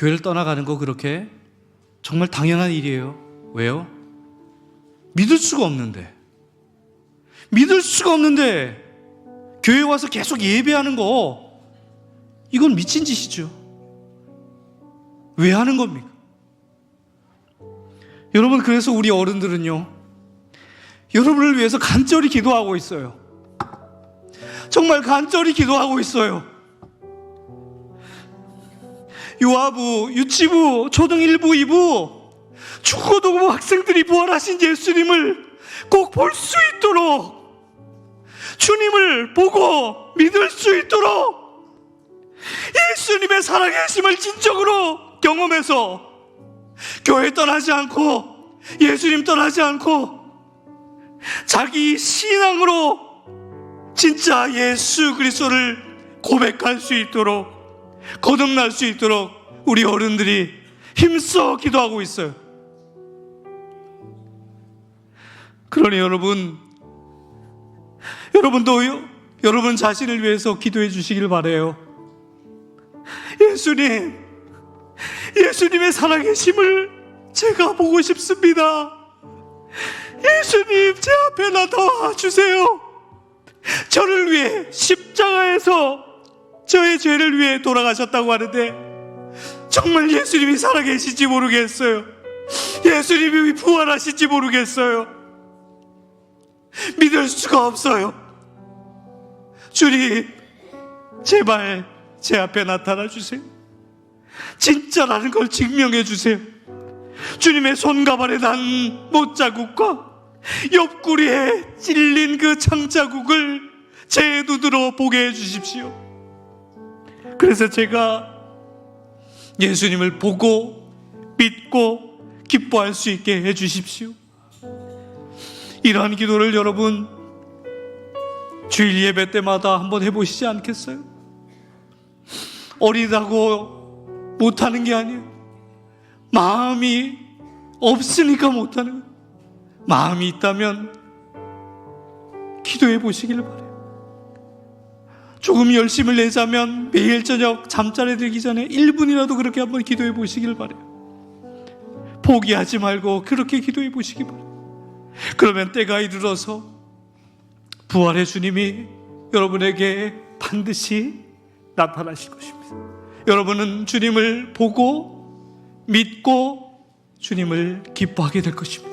교회를 떠나가는 거 그렇게 정말 당연한 일이에요. 왜요? 믿을 수가 없는데. 믿을 수가 없는데 교회 와서 계속 예배하는 거 이건 미친 짓이죠. 왜 하는 겁니까? 여러분 그래서 우리 어른들은요. 여러분을 위해서 간절히 기도하고 있어요. 정말 간절히 기도하고 있어요. 유아부, 유치부, 초등 1부, 2부. 축구도구 학생들이 부활하신 예수님을 꼭 볼 수 있도록 주님을 보고 믿을 수 있도록 예수님의 살아계심을 진정으로 경험해서 교회 떠나지 않고 예수님 떠나지 않고 자기 신앙으로 진짜 예수 그리스도를 고백할 수 있도록 거듭날 수 있도록 우리 어른들이 힘써 기도하고 있어요. 그러니 여러분, 여러분도 요- 여러분 자신을 위해서 기도해 주시길 바래요. 예수님, 예수님의 살아계심을 제가 보고 싶습니다. 예수님, 제 앞에 나타와 주세요. 저를 위해 십자가에서 저의 죄를 위해 돌아가셨다고 하는데 정말 예수님이 살아계신지 모르겠어요. 예수님이 부활하신지 모르겠어요. 믿을 수가 없어요. 주님, 제발 제 앞에 나타나 주세요. 진짜라는 걸 증명해 주세요. 주님의 손가발에 난 못자국과 옆구리에 찔린 그 창자국을 제 눈으로 보게 해 주십시오. 그래서 제가 예수님을 보고 믿고 기뻐할 수 있게 해 주십시오. 이러한 기도를 여러분 주일 예배 때마다 한번 해 보시지 않겠어요? 어리다고 못하는 게 아니에요. 마음이 없으니까 못하는 거예요. 마음이 있다면 기도해 보시길 바래요. 조금 열심을 내자면 매일 저녁 잠자리 들기 전에 1분이라도 그렇게 한번 기도해 보시길 바래요. 포기하지 말고 그렇게 기도해 보시기 바래요. 그러면 때가 이르러서 부활의 주님이 여러분에게 반드시 나타나실 것입니다. 여러분은 주님을 보고 믿고 주님을 기뻐하게 될 것입니다.